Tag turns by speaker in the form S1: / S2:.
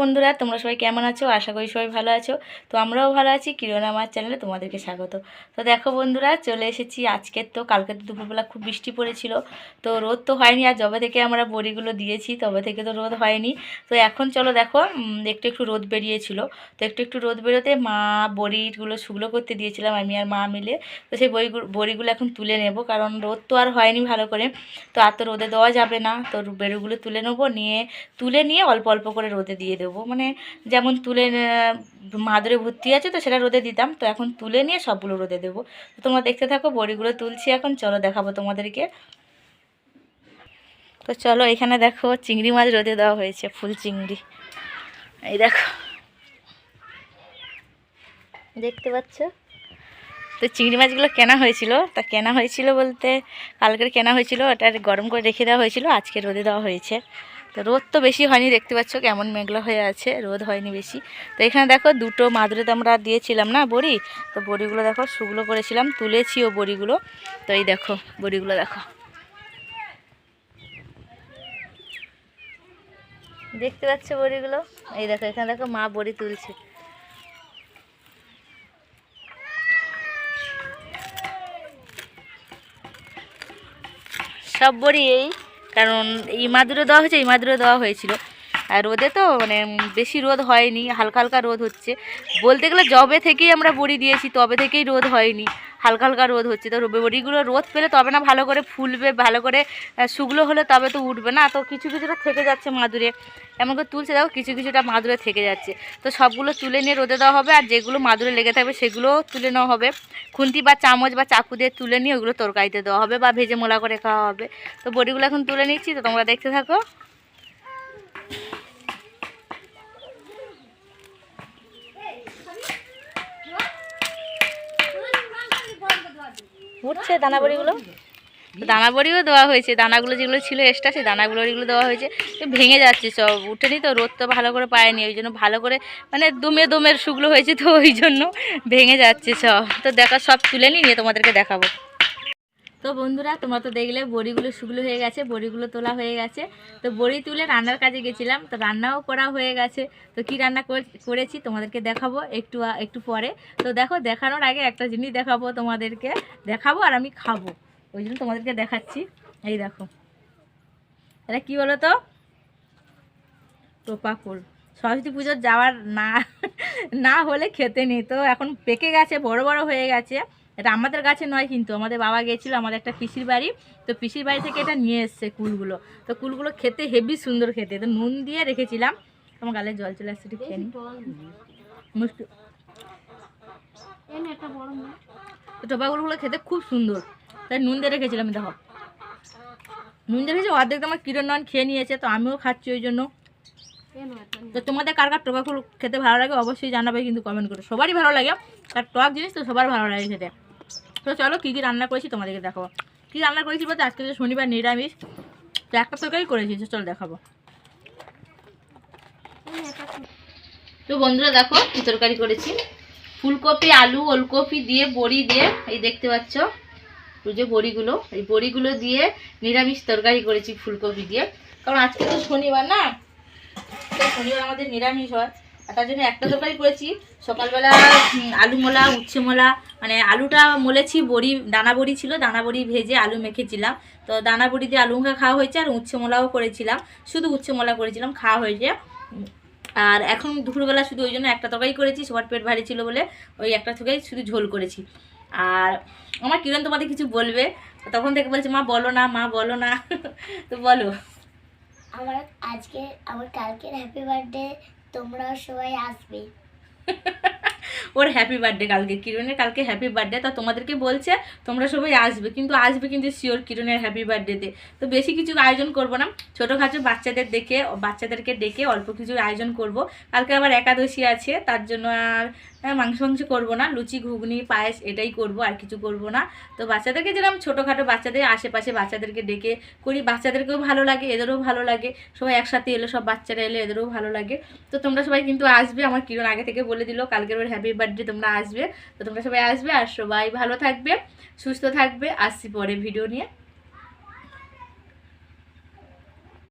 S1: বন্ধুরা, তোমরা সবাই কেমন আছো? আশা করি সবাই ভালো আছো। তো আমরাও ভালো আছি। কিরণ আমার চ্যানেলে তোমাদেরকে স্বাগত। তো দেখো বন্ধুরা, চলে এসেছি আজকের তো কালকে তো দুপুরবেলা খুব বৃষ্টি পড়েছিল। তো রোদ তো হয়নি, আর যবে থেকে আমরা বড়িগুলো দিয়েছি, তবে থেকে তো রোদ হয়নি। তো এখন চলো দেখো একটু একটু রোদ বেরিয়েছিল। তো একটু একটু রোদ বেরোতে মা বড়িগুলো শুকনো করতে দিয়েছিলাম, আমি আর মা মিলে। তো সেই বড়িগুলো বড়িগুলো এখন তুলে নেব, কারণ রোদ তো আর হয়নি ভালো করে। তো আর তো রোদে দেওয়া যাবে না। তো বেরুগুলো তুলে নেব, নিয়ে, তুলে নিয়ে অল্প অল্প করে রোদে দিয়ে দেবো। মানে যেমন তুলে মাদুরে ভর্তি আছে তো সেটা রোদে দিতাম, তো এখন তুলে নিয়ে সবগুলো রোদে দেবো। তো তোমরা দেখতে থাকো, বড়িগুলো তুলছি এখন, চলো দেখাবো তোমাদেরকে। তো চলো এখানে দেখো, চিংড়ি মাছ রোদে দেওয়া হয়েছে, ফুল চিংড়ি। এই দেখো। দেখতে পাচ্ছ? তো চিংড়ি মাছগুলো কেনা হয়েছিল। তা কেনা হয়েছিল বলতে কালকের কেনা হয়েছিল, ওটা গরম করে রেখে দেওয়া হয়েছিল, আজকে রোদে দেওয়া হয়েছে। তো রোদ তো বেশি হয়নি, দেখতে পাচ্ছ কেমন মেঘলা হয়ে আছে, রোদ হয়নি বেশি। তো এখানে দেখো দুটো মাদুরে তো আমরা দিয়েছিলাম না, বড়ি? তো বড়িগুলো দেখো শুকনো করেছিলাম তুলেছিও বড়িগুলো। তো এই দেখো বড়িগুলো দেখো। দেখতে পাচ্ছ বড়িগুলো? এই দেখো, এখানে দেখো মা বড়ি তুলছে। সব বড়ি এই, কারণ এই মাদুরে দেওয়া হয়েছে, এই মাদুরে দেওয়া হয়েছিল। আর রোদে তো মানে বেশি রোদ হয়নি, হালকা হালকা রোদ হচ্ছে। বলতে গেলে জবে থেকেই আমরা বড়ি দিয়েছি, তবে থেকেই রোদ হয়নি। হালকা হালকা রোদ হচ্ছে। তো বড়িগুলো রোদ পেলে তবে না ভালো করে ফুলবে, ভালো করে শুকনো হলে তবে তো উঠবে না। তো কিছু কিছুটা থেকে যাচ্ছে মাদুরে। এমন করে তুলছে, দেখো কিছু কিছুটা মাদুরে থেকে যাচ্ছে। তো সবগুলো তুলে নিয়ে রোদে দেওয়া হবে আর যেগুলো মাদুরে লেগে থাকবে সেগুলোও তুলে নেওয়া হবে। খুন্তি বা চামচ বা চাকু দিয়ে তুলে নিয়ে ওগুলো তরকারিতে দেওয়া হবে বা ভেজে মোলা করে খাওয়া হবে। তো বড়িগুলো এখন তুলে নিচ্ছি, তো তোমরা দেখতে থাকো। উঠছে দানা বড়িগুলো দানা বড়িও দেওয়া হয়েছে, দানাগুলো যেগুলো ছিল এক্সট্রা সেই দানাগুলো ওইগুলো দেওয়া হয়েছে। ভেঙে যাচ্ছে সব, উঠেনি তো, রোদ তো ভালো করে পায়নি, ওই জন্য ভালো করে মানে দুমে দুমের শুকলো হয়েছে তো ওই জন্য ভেঙে যাচ্ছে সব। তো দেখা সব তুলে নিয়ে তোমাদেরকে দেখাবো। তো বন্ধুরা, তোমরা তো দেখলে, বড়িগুলো শুকলো হয়ে গেছে, বড়িগুলো তোলা হয়ে গেছে। তো বড়ি তুলে রান্নার কাজে গেছিলাম, তো রান্নাও করা হয়ে গেছে। তো কি রান্না কর- করেছি তোমাদেরকে দেখাবো একটু একটু পরে। তো দেখো, দেখানোর আগে একটা জিনিস দেখাবো তোমাদেরকে। দেখাবো আর আমি খাব। ওই জন্য তোমাদেরকে দেখাচ্ছি। এই দেখো। এটা কি বলো তো টোপা ফুল। সরস্বতী পুজোর যাওয়ার না না হলে খেতে নেই। তো এখন পেকে গেছে, বড় বড় হয়ে গেছে। এটা আমাদের গাছে নয় কিন্তু আমাদের বাবা গেছিল আমাদের একটা পিসির বাড়ি তো পিসির বাড়ি থেকে এটা নিয়ে এসছে কুলগুলো। তো কুলগুলো খেতে হেভি সুন্দর খেতে তো নুন দিয়ে রেখেছিলাম। তোমার গালে জল চলে আসছে একটু খেয়ে নি। মুষ্টি তো টোপাগুলোগুলো খেতে খুব সুন্দর। তাই নুন দিয়ে রেখেছিলাম দেখো। নুন দিয়ে রেখেছি অর্ধেক আমার কিরণ নন খেয়ে নিয়েছে তো আমিও খাচ্ছি ওই জন্য। তো তোমাদের কার কার টোকা ফুল খেতে ভালো লাগে অবশ্যই জানাবে কিন্তু কমেন্ট করে। সবারই ভালো লাগে আর টক জিনিস তো সবার ভালো লাগে খেতে। তো চলো কী কী রান্না করেছি তোমাদেরকে দেখাবো। কী রান্না করেছি বলতে আজকে যে শনিবার নিরামিষ। তো একটা তরকারি করেছি, তো চলো দেখাবো। তো বন্ধুরা দেখো কি তরকারি করেছি। ফুলকপি, আলু, ওলকপি দিয়ে, বড়ি দিয়ে, এই দেখতে পাচ্ছ যে বড়িগুলো, এই বড়িগুলো দিয়ে নিরামিষ তরকারি করেছি ফুলকপি দিয়ে। কারণ আজকে তো শনিবার না, তো শনিবার আমাদের নিরামিষ হয়। তার জন্য একটা তরকারি করেছি। সকালবেলা আলু মোলা, উচ্ছে মোলা মানে আলুটা মলেছি, বড়ি, দানা বড়ি ছিল, দানা বড়ি ভেজে আলু মেখেছিলাম। তো দানা বড়ি দিয়ে আলু মেখে খাওয়া হয়েছে আর উচ্ছে মোলাও করেছিলাম। শুধু উচ্ছে মোলা করেছিলাম, খাওয়া হয়েছে। আর এখন দুপুরবেলা শুধু ওই জন্য একটা তরকারি করেছি, সবার পেট ভারী ছিল বলে ওই একটা তরকারি শুধু ঝোল করেছি। আর আমার কিরণ তোমাদের কিছু বলবে? তখন থেকে বলছে, মা, বলো না, মা, বলো না। তো বলো।
S2: আমার আজকে, আমার কালকের হ্যাপি বার্থডে তোমরা সবাই আসবে।
S1: ওর হ্যাপি বার্থডে কালকে, কিরণের কালকে হ্যাপি বার্থডে তা তোমাদেরকে বলছে, তোমরা সবাই আসবে, কিন্তু আসবে কিন্তু শিওর কিরণের হ্যাপি বার্থডেতে তো বেশি কিছু আয়োজন করব না, ছোটোখাটো বাচ্চাদের দেখে, বাচ্চাদেরকে ডেকে অল্প কিছু আয়োজন করব। কালকে আবার একাদশী আছে, তার জন্য আর মাংস মাংস করব না, লুচি, ঘুগনি, পায়েস এটাই করব, আর কিছু করব না। তো বাচ্চাদেরকে যেরকম ছোটোখাটো বাচ্চাদের আশেপাশে বাচ্চাদেরকে ডেকে করি, বাচ্চাদেরকেও ভালো লাগে, এদেরও ভালো লাগে। সবাই একসাথে এলো, সব বাচ্চারা এলে এদেরও ভালো লাগে। তো তোমরা সবাই কিন্তু আসবে, আমার কিরণ আগে থেকে বলে দিল, কালকের ওর হ্যাপি বার্থডে তোমরা আসবে। তো তোমরা সবাই আসবে, আর সবাই ভালো থাকবে, সুস্থ থাকবে। আসছি পরে ভিডিও নিয়ে।